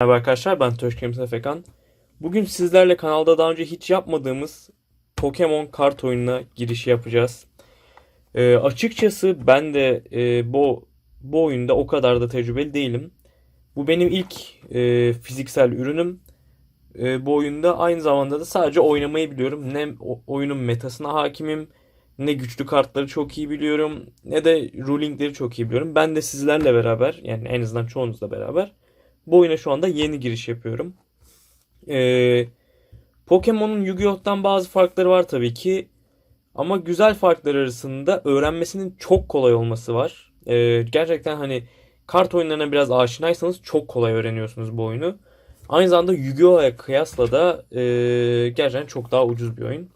Merhaba arkadaşlar ben Töşkems Efekan. Bugün sizlerle kanalda daha önce hiç yapmadığımız Pokemon kart oyununa giriş yapacağız. Ee, açıkçası ben de e, bu bu oyunda o kadar da tecrübeli değilim. Bu benim ilk e, fiziksel ürünüm. E, bu oyunda aynı zamanda da sadece oynamayı biliyorum. Ne oyunun metasına hakimim, ne güçlü kartları çok iyi biliyorum, ne de rulingleri çok iyi biliyorum. Ben de sizlerle beraber yani en azından çoğunuzla beraber bu oyuna şu anda yeni giriş yapıyorum. Ee, Pokemon'un Yu-Gi-Oh'tan bazı farkları var tabii ki. Ama güzel farklar arasında öğrenmesinin çok kolay olması var. Ee, gerçekten hani kart oyunlarına biraz aşinaysanız çok kolay öğreniyorsunuz bu oyunu. Aynı zamanda Yu-Gi-Oh'ya kıyasla da e, gerçekten çok daha ucuz bir oyun.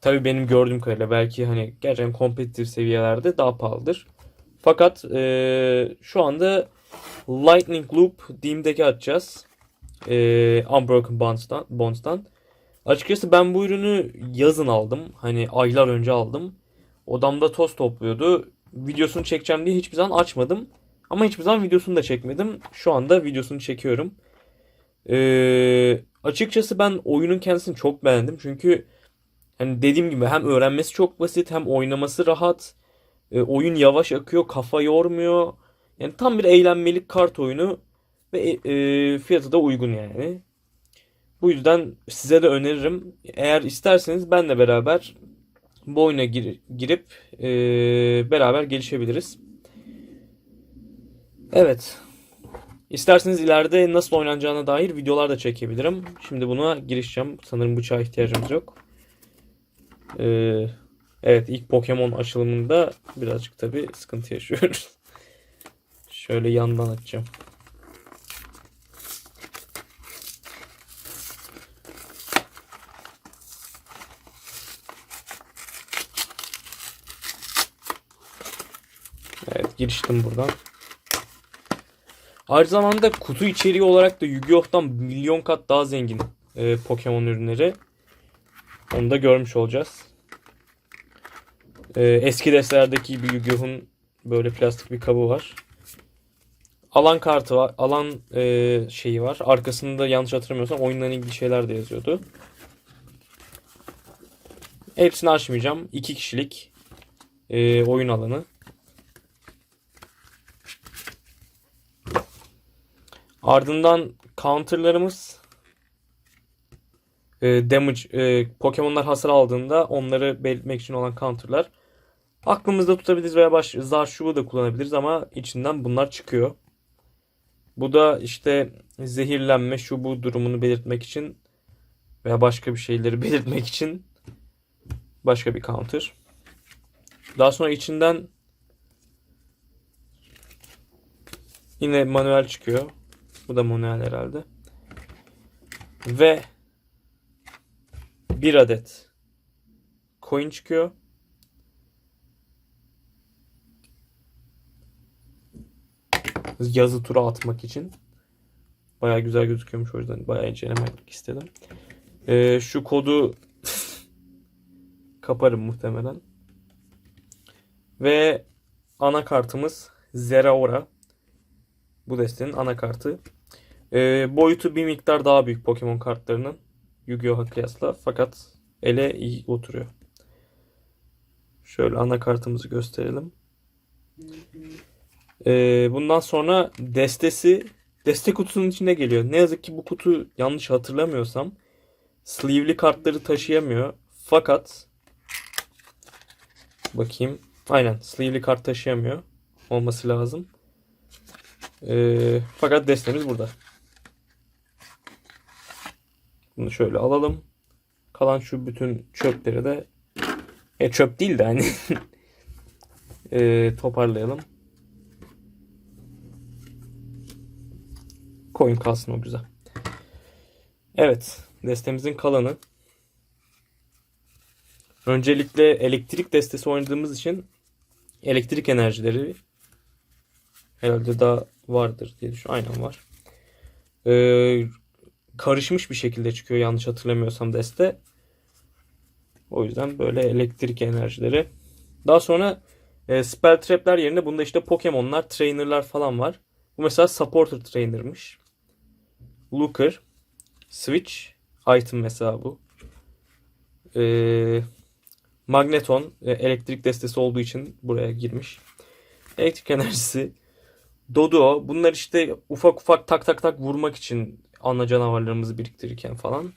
Tabii benim gördüğüm kadarıyla belki hani gerçekten kompetitif seviyelerde daha pahalıdır. Fakat e, şu anda Lightning Loop Steam'deki açacağız. Ee, Unbroken Bonds'tan, Bonds'tan. Açıkçası ben bu ürünü yazın aldım. Hani aylar önce aldım. Odamda toz topluyordu. Videosunu çekeceğim diye hiçbir zaman açmadım. Ama hiçbir zaman videosunu da çekmedim. Şu anda videosunu çekiyorum. Ee, açıkçası ben oyunun kendisini çok beğendim. Çünkü hani dediğim gibi hem öğrenmesi çok basit hem oynaması rahat. Ee, oyun yavaş akıyor, kafa yormuyor. Yani tam bir eğlenmelik kart oyunu ve e, fiyatı da uygun yani. Bu yüzden size de öneririm. Eğer isterseniz benle beraber bu oyuna gir- girip e, beraber gelişebiliriz. Evet. İsterseniz ileride nasıl oynanacağına dair videolar da çekebilirim. Şimdi buna girişeceğim. Sanırım bıçağa ihtiyacımız yok. Ee, evet ilk Pokemon açılımında birazcık tabii sıkıntı yaşıyoruz. Şöyle yandan açacağım. Evet giriştim buradan. Aynı zamanda kutu içeriği olarak da Yu-Gi-Oh'tan milyon kat daha zengin e, Pokemon ürünleri. Onu da görmüş olacağız. E, eski destelerdeki bir Yu-Gi-Oh'un böyle plastik bir kabı var. Alan kartı var. Alan e, şeyi var. Arkasında yanlış hatırlamıyorsam oyunla ilgili şeyler de yazıyordu. Hepsini açmayacağım. İki kişilik e, oyun alanı. Ardından counterlarımız e, damage e, Pokemon'lar hasar aldığında onları belirtmek için olan counterlar. Aklımızda tutabiliriz veya baş, Zarshu'yu da kullanabiliriz ama içinden bunlar çıkıyor. Bu da işte zehirlenme şu bu durumunu belirtmek için veya başka bir şeyleri belirtmek için başka bir counter. Daha sonra içinden yine manuel çıkıyor. Bu da manuel herhalde. Ve bir adet coin çıkıyor. Yazı tura atmak için. Baya güzel gözüküyormuş o yüzden bayağı incelemek istedim. Ee, şu kodu kaparım muhtemelen. Ve anakartımız Zeraora. Bu destenin anakartı. Ee, boyutu bir miktar daha büyük Pokemon kartlarının Yu-Gi-Oh'a kıyasla. Fakat ele iyi oturuyor. Şöyle anakartımızı gösterelim. Ee, bundan sonra destesi deste kutusunun içine geliyor. Ne yazık ki bu kutu yanlış hatırlamıyorsam sleeve'li kartları taşıyamıyor. Fakat bakayım. Aynen sleeve'li kart taşıyamıyor. Olması lazım. Ee, fakat destemiz burada. Bunu şöyle alalım. Kalan şu bütün çöpleri de e çöp değil de hani ee, toparlayalım. Coin kalsın o güzel. Evet. Destemizin kalanı. Öncelikle elektrik destesi oynadığımız için elektrik enerjileri herhalde daha vardır diye düşünüyorum. Aynen var. Ee, karışmış bir şekilde çıkıyor yanlış hatırlamıyorsam deste. O yüzden böyle elektrik enerjileri. Daha sonra e, spell trap'ler yerine bunda işte Pokemon'lar, trainer'lar falan var. Bu mesela supporter trainer'mış. Looker, Switch, item mesela bu. Ee, Magneton, e, elektrik destesi olduğu için buraya girmiş. Elektrik enerjisi, Dodo. Bunlar işte ufak ufak tak tak tak vurmak için ana canavarlarımızı biriktirirken falan.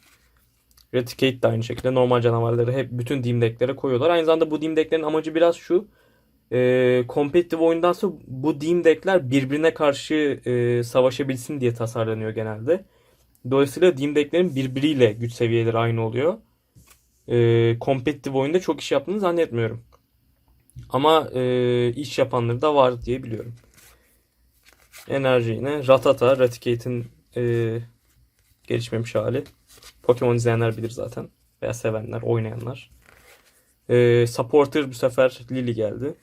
Reticate de aynı şekilde normal canavarları hep bütün Deck'lere koyuyorlar. Aynı zamanda bu Deck'lerin amacı biraz şu. E, competitive oyundan sonra bu Steam Deck'ler birbirine karşı e, savaşabilsin diye tasarlanıyor genelde. Dolayısıyla Steam Deck'lerin birbiriyle güç seviyeleri aynı oluyor. E, competitive oyunda çok iş yaptığını zannetmiyorum. Ama e, iş yapanları da var diye biliyorum. Enerji yine. Ratata, Raticate'in e, gelişmemiş hali. Pokemon izleyenler bilir zaten. Veya sevenler, oynayanlar. E, supporter bu sefer Lily geldi.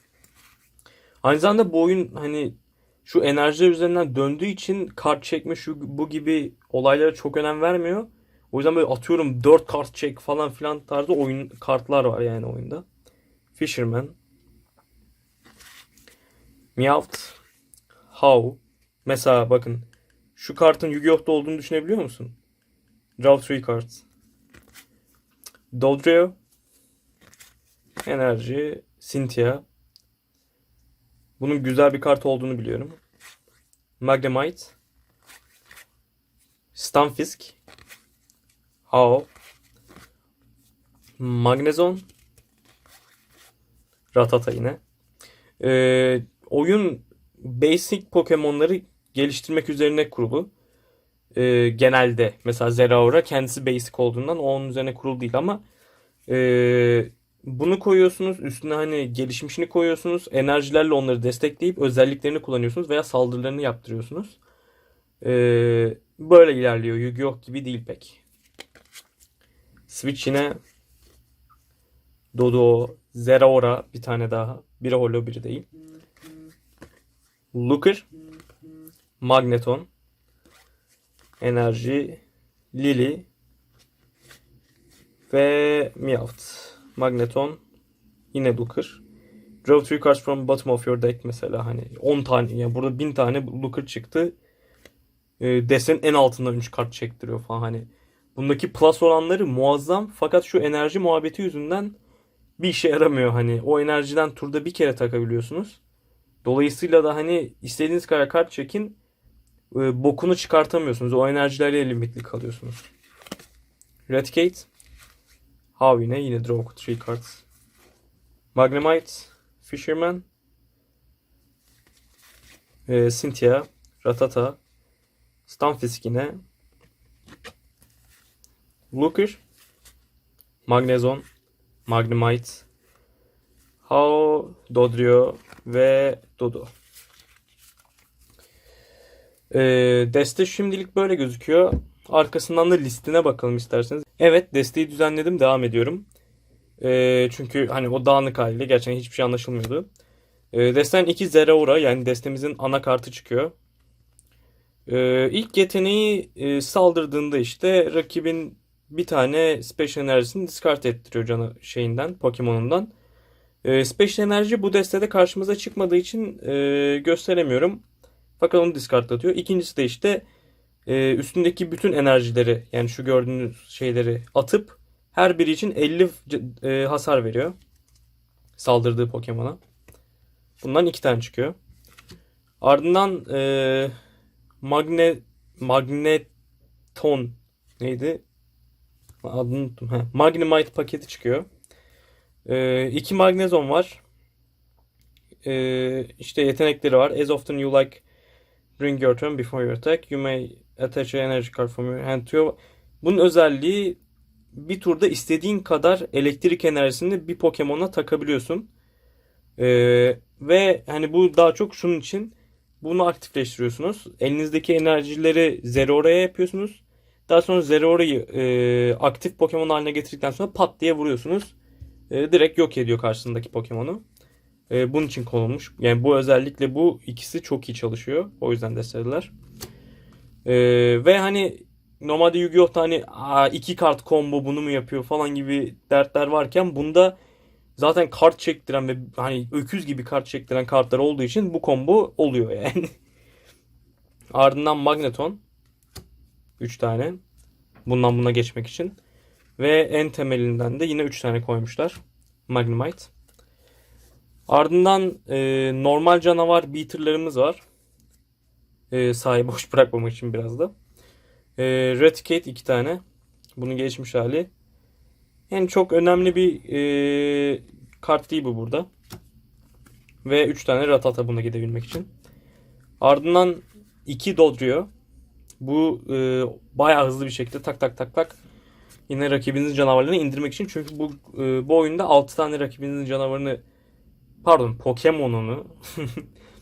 Aynı zamanda bu oyun hani şu enerjiler üzerinden döndüğü için kart çekme şu bu gibi olaylara çok önem vermiyor. O yüzden böyle atıyorum 4 kart çek falan filan tarzı oyun kartlar var yani oyunda. Fisherman. Meowth. How. Mesela bakın şu kartın Yu-Gi-Oh'ta olduğunu düşünebiliyor musun? Draw 3 cards. Dodrio. Enerji. Cynthia. Bunun güzel bir kart olduğunu biliyorum. Magnemite. Stunfisk. How. Magnezon. Ratata yine. Ee, oyun basic Pokemon'ları geliştirmek üzerine kurulu. Ee, genelde mesela Zeraora kendisi basic olduğundan onun üzerine kurulu değil ama ee, bunu koyuyorsunuz üstüne hani gelişmişini koyuyorsunuz enerjilerle onları destekleyip özelliklerini kullanıyorsunuz veya saldırılarını yaptırıyorsunuz. Ee, böyle ilerliyor Yu-Gi-Oh gibi değil pek. Switch yine Dodo, Zeraora bir tane daha. Biri holo biri değil. Looker, Magneton, Enerji, Lily ve Meowth. Magneton, yine Looker. Draw 3 cards from bottom of your deck mesela hani 10 tane yani burada 1000 tane Looker çıktı. E, desen en altından 3 kart çektiriyor falan hani. Bundaki plus oranları muazzam fakat şu enerji muhabbeti yüzünden bir işe yaramıyor hani. O enerjiden turda bir kere takabiliyorsunuz. Dolayısıyla da hani istediğiniz kadar kart çekin e, bokunu çıkartamıyorsunuz. O enerjilerle limitli kalıyorsunuz. Redcate. How yine draw 3 cards. Magnemite. Fisherman. E, Cynthia. Ratata. Stunfisk yine. Looker. Magnezon. Magnemite. How, Dodrio ve Dodo. Ee, deste şimdilik böyle gözüküyor. Arkasından da listine bakalım isterseniz. Evet desteği düzenledim devam ediyorum. Ee, çünkü hani o dağınık haliyle gerçekten hiçbir şey anlaşılmıyordu. Ee, desten 2 Zeraora yani destemizin ana kartı çıkıyor. Ee, ilk yeteneği e, saldırdığında işte rakibin bir tane special enerjisini discard ettiriyor canı şeyinden, Pokemon'undan. E, special enerji bu destede karşımıza çıkmadığı için e, gösteremiyorum. Fakat onu discardlatıyor. İkincisi de işte e, üstündeki bütün enerjileri yani şu gördüğünüz şeyleri atıp her biri için 50 e, hasar veriyor. Saldırdığı Pokemon'a. Bundan iki tane çıkıyor. Ardından e, Magne Magneton neydi? Adını unuttum. Heh, Magnemite paketi çıkıyor. Ee, iki Magnezon var. Ee, işte yetenekleri var. As often you like bring your turn before your attack. You may from your hand to your... Bunun özelliği bir turda istediğin kadar elektrik enerjisini bir Pokemon'a takabiliyorsun. Ee, ve hani bu daha çok şunun için bunu aktifleştiriyorsunuz. Elinizdeki enerjileri Zeraora'ya yapıyorsunuz. Daha sonra Zeraora'yı e, aktif Pokemon haline getirdikten sonra pat diye vuruyorsunuz. E, direkt yok ediyor karşısındaki Pokemon'u. E, bunun için konulmuş. Yani bu özellikle bu ikisi çok iyi çalışıyor. O yüzden desteler. E, ve hani normalde Yu-Gi-Oh'ta hani iki kart combo bunu mu yapıyor falan gibi dertler varken bunda zaten kart çektiren ve hani öküz gibi kart çektiren kartlar olduğu için bu combo oluyor yani. Ardından Magneton. 3 tane. Bundan buna geçmek için. Ve en temelinden de yine 3 tane koymuşlar. Magnemite. Ardından e, normal canavar beater'larımız var. E, sahayı boş bırakmamak için biraz da. E, Raticate 2 tane. Bunun gelişmiş hali. Yani çok önemli bir e, kart değil bu burada. Ve 3 tane Ratata buna gidebilmek için. Ardından 2 Dodrio. Bu e, bayağı hızlı bir şekilde tak tak tak tak yine rakibinizin canavarlarını indirmek için. Çünkü bu e, bu oyunda 6 tane rakibinizin canavarını pardon Pokemon'unu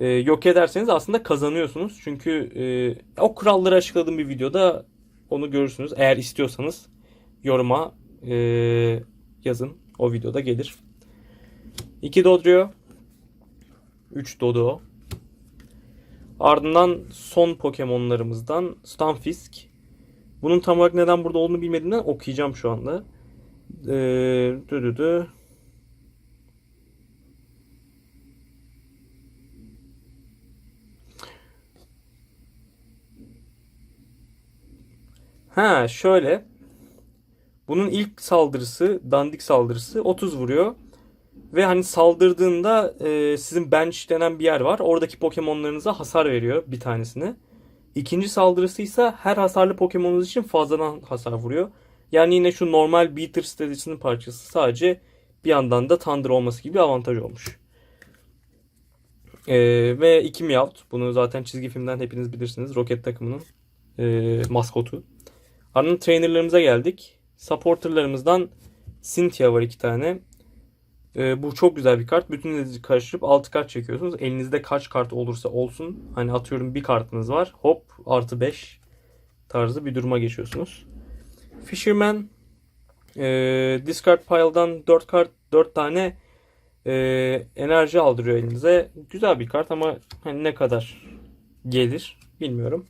e, yok ederseniz aslında kazanıyorsunuz. Çünkü e, o kuralları açıkladığım bir videoda onu görürsünüz. Eğer istiyorsanız yoruma e, yazın. O videoda gelir. 2 Dodrio. 3 Dodo. Ardından son Pokemon'larımızdan Stunfisk. Bunun tam olarak neden burada olduğunu bilmediğimden okuyacağım şu anda. Ee, dü dü dü. Ha şöyle. Bunun ilk saldırısı, dandik saldırısı 30 vuruyor. Ve hani saldırdığında e, sizin bench denen bir yer var. Oradaki Pokemon'larınıza hasar veriyor bir tanesini. İkinci saldırısı ise her hasarlı Pokemon'unuz için fazladan hasar vuruyor. Yani yine şu normal Beater stratejisinin parçası sadece bir yandan da Thunder olması gibi bir avantaj olmuş. E, ve iki Meowth. Bunu zaten çizgi filmden hepiniz bilirsiniz. Rocket takımının e, maskotu. Ardından trainerlarımıza geldik. Supporterlarımızdan Cynthia var iki tane. Ee, bu çok güzel bir kart. Bütün elinizi karıştırıp 6 kart çekiyorsunuz. Elinizde kaç kart olursa olsun. Hani atıyorum bir kartınız var. Hop artı 5 tarzı bir duruma geçiyorsunuz. Fisherman e, discard pile'dan 4 kart 4 tane e, enerji aldırıyor elinize. Güzel bir kart ama hani ne kadar gelir bilmiyorum.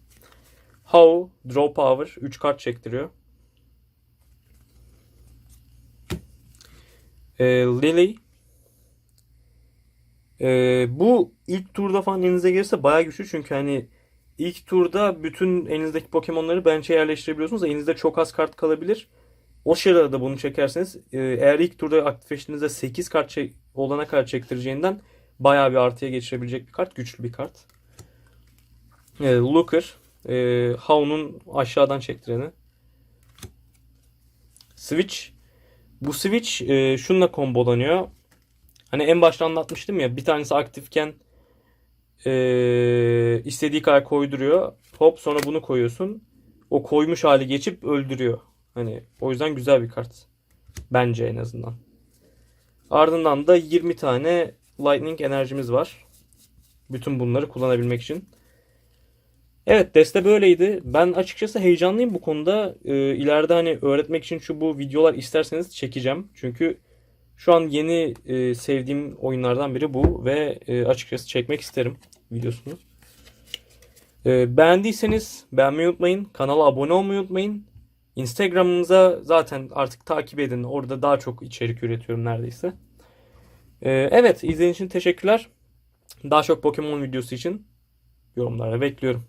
How draw power 3 kart çektiriyor. E, Lily. E, bu ilk turda falan elinize gelirse bayağı güçlü çünkü hani ilk turda bütün elinizdeki Pokemon'ları bench'e yerleştirebiliyorsunuz. Elinizde çok az kart kalabilir. O sırada da bunu çekerseniz e, eğer ilk turda aktifleştiğinizde 8 kart çek, olana kadar çektireceğinden bayağı bir artıya geçirebilecek bir kart. Güçlü bir kart. E, Looker. E, How'nun aşağıdan çektireni. Switch. Bu switch e, şununla kombolanıyor. Hani en başta anlatmıştım ya bir tanesi aktifken e, istediği kadar koyduruyor. Hop sonra bunu koyuyorsun. O koymuş hali geçip öldürüyor. Hani o yüzden güzel bir kart. Bence en azından. Ardından da 20 tane lightning enerjimiz var. Bütün bunları kullanabilmek için. Evet deste böyleydi. Ben açıkçası heyecanlıyım bu konuda. Ee, ileride hani öğretmek için şu bu videolar isterseniz çekeceğim. Çünkü şu an yeni e, sevdiğim oyunlardan biri bu ve e, açıkçası çekmek isterim videosunu. E, beğendiyseniz beğenmeyi unutmayın. Kanala abone olmayı unutmayın. Instagram'ımıza zaten artık takip edin. Orada daha çok içerik üretiyorum neredeyse. E, evet izlediğiniz için teşekkürler. Daha çok Pokemon videosu için yorumlara bekliyorum.